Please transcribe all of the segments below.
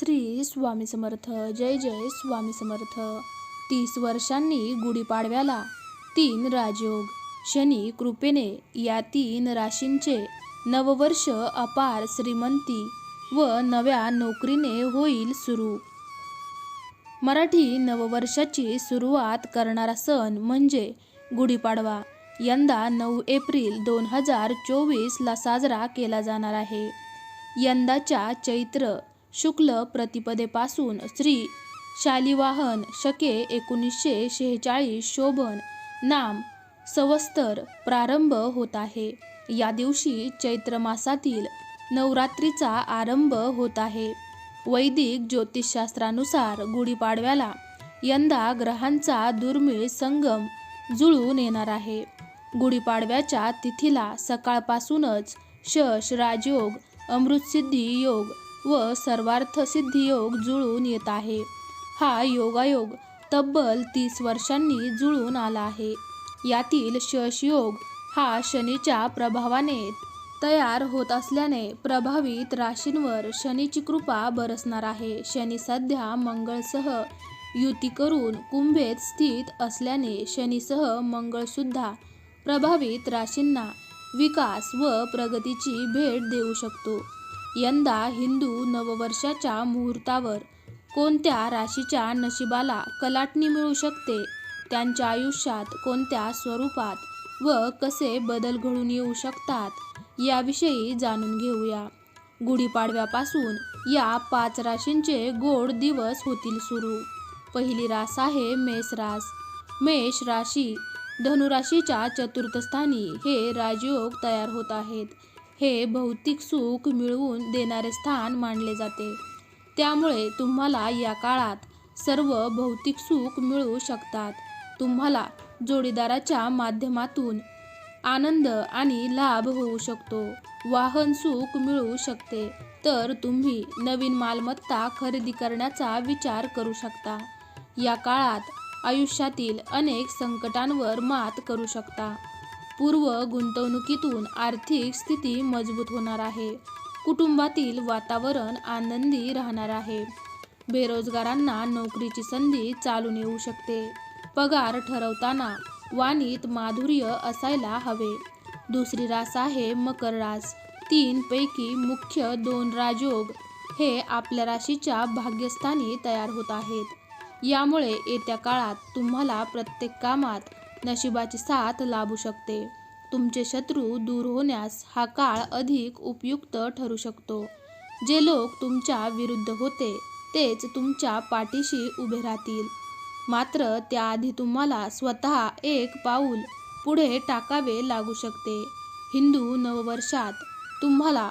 श्री स्वामी समर्थ जय जय स्वामी समर्थ. तीस वर्षांनी गुढीपाडव्याला तीन राजयोग. शनी कृपेने या तीन राशींचे नववर्ष अपार श्रीमंती व नव्या नोकरीने होईल सुरू. मराठी नववर्षाची सुरुवात करणारा सण म्हणजे गुढीपाडवा. यंदा नऊ एप्रिल दोन हजार चोवीसला साजरा केला जाणार आहे. यंदाच्या चैत्र शुक्ल प्रतिपदेपासून श्री शालिवाहन शके एकोणीसशे शेहेचाळीस शोभन नाम सवस्तर प्रारंभ होत आहे. या दिवशी चैत्र मासातील नवरात्रीचा आरंभ होत आहे. वैदिक ज्योतिषशास्त्रानुसार गुढीपाडव्याला यंदा ग्रहांचा दुर्मिळ संगम जुळून येणार आहे. गुढीपाडव्याच्या तिथीला सकाळपासूनच शश राजयोग अमृतसिद्धी योग व सर्वार्थसिद्धी योग जुळून येत आहे. हा योगायोग तब्बल तीस वर्षांनी जुळून आला आहे. यातील शश योग हा शनीच्या प्रभावाने तयार होत असल्याने प्रभावित राशींवर शनीची कृपा बरसणार आहे. शनी सध्या मंगळसह युती करून कुंभेत स्थित असल्याने शनीसह मंगळसुद्धा प्रभावित राशींना विकास व प्रगतीची भेट देऊ शकतो. यंदा हिंदू नववर्षाच्या मुहूर्तावर कोणत्या राशीच्या नशिबाला कलाटणी मिळू शकते? त्यांच्या आयुष्यात कोणत्या स्वरूपात व कसे बदल घडून येऊ शकतात? याविषयी जाणून घेऊया. गुढीपाडव्यापासून या पाच राशींचे गोड दिवस होतील सुरू. पहिली रास आहे मेष रास. मेष राशी धनुराशीच्या चतुर्थस्थानी हे राजयोग तयार होत आहेत. हे भौतिक सुख मिळवून देणारे स्थान मानले जाते. त्यामुळे तुम्हाला या काळात सर्व भौतिक सुख मिळू शकतात. तुम्हाला जोडीदाराच्या माध्यमातून आनंद आणि लाभ होऊ शकतो. वाहन सुख मिळू शकते. तर तुम्ही नवीन मालमत्ता खरेदी करण्याचा विचार करू शकता. या काळात आयुष्यातील अनेक संकटांवर मात करू शकता. पूर्व गुंतवणुकीतून आर्थिक स्थिती मजबूत होणार आहे. कुटुंबातील वातावरण आनंदी राहणार आहे. बेरोजगारांना नोकरीची संधी चालून येऊ शकते. पगार ठरवताना वाणीत माधुर्य असायला हवे. दुसरी रास आहे मकर रास. तीन पैकी मुख्य दोन राजयोग हे आपल्या राशीच्या भाग्यस्थानी तयार होत आहेत. यामुळे येत्या काळात तुम्हाला प्रत्येक कामात नशिबाची साथ लाभू शकते. तुमचे शत्रू दूर होण्यास हा काळ अधिक उपयुक्त ठरू शकतो. जे लोक तुमच्या विरुद्ध होते तेच तुमच्या पाठीशी उभे राहतील. मात्र त्याआधी तुम्हाला स्वतः एक पाऊल पुढे टाकावे लागू शकते. हिंदू नववर्षात तुम्हाला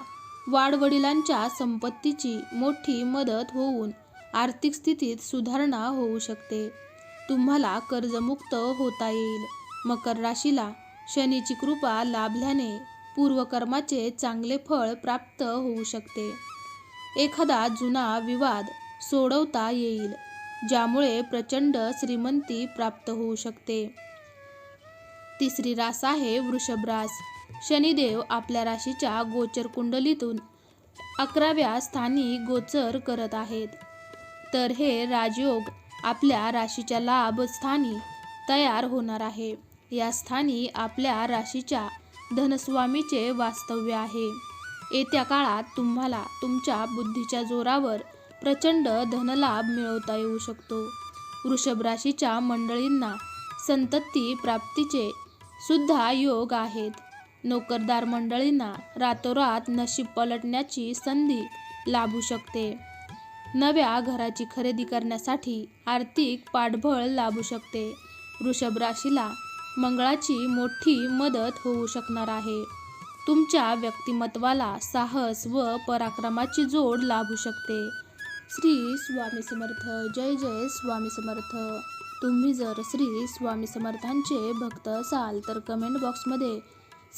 वाडवडिलांच्या संपत्तीची मोठी मदत होऊन आर्थिक स्थितीत सुधारणा होऊ शकते. तुम्हाला कर्जमुक्त होता येईल. मकर राशीला शनीची कृपा लाभल्याने पूर्वकर्माचे चांगले फळ प्राप्त होऊ शकते. एखादा जुना विवाद सोडवता येईल ज्यामुळे प्रचंड श्रीमंती प्राप्त होऊ शकते. तिसरी रास आहे वृषभ रास. शनिदेव आपल्या राशीच्या गोचर कुंडलीतून अकराव्या स्थानी गोचर करत आहेत. तर हे राजयोग आपल्या राशीच्या लाभ स्थानी तयार होणार आहे. या स्थानी आपल्या राशीच्या धनस्वामीचे वास्तव्य आहे. येत्या काळात तुम्हाला तुमच्या बुद्धीच्या जोरावर प्रचंड धनलाभ मिळवता येऊ शकतो. वृषभ राशीच्या मंडळींना संतती प्राप्तीचे सुद्धा योग आहेत. नोकरदार मंडळींना रातोरात नशीब पलटण्याची संधी लाभू शकते. नव्या घराची खरेदी करण्यासाठी आर्थिक पाठबळ लाभू शकते. वृषभ राशीला मंगळाची मोठी मदत होऊ शकणार आहे. तुमच्या व्यक्तिमत्वाला साहस व पराक्रमाची जोड लाभू शकते. श्री स्वामी समर्थ. जय जय स्वामी समर्थ. तुम्ही जर श्री स्वामी समर्थांचे भक्त असाल तर कमेंट बॉक्समध्ये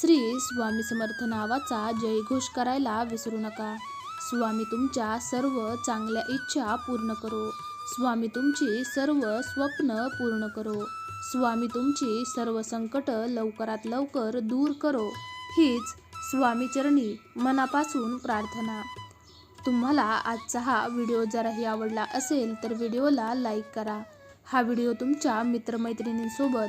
श्री स्वामी समर्थ नावाचा जयघोष करायला विसरू नका. स्वामी तुमच्या सर्व चांगल्या इच्छा पूर्ण करो. स्वामी तुमची सर्व स्वप्न पूर्ण करो. स्वामी तुमची सर्व संकट लवकरात लवकर दूर करो. हीच स्वामीचरणी मनापासून प्रार्थना. तुम्हाला आजचा हा व्हिडिओ जराही आवडला असेल तर व्हिडिओला लाईक करा. हा व्हिडिओ तुमच्या मित्रमैत्रिणींसोबत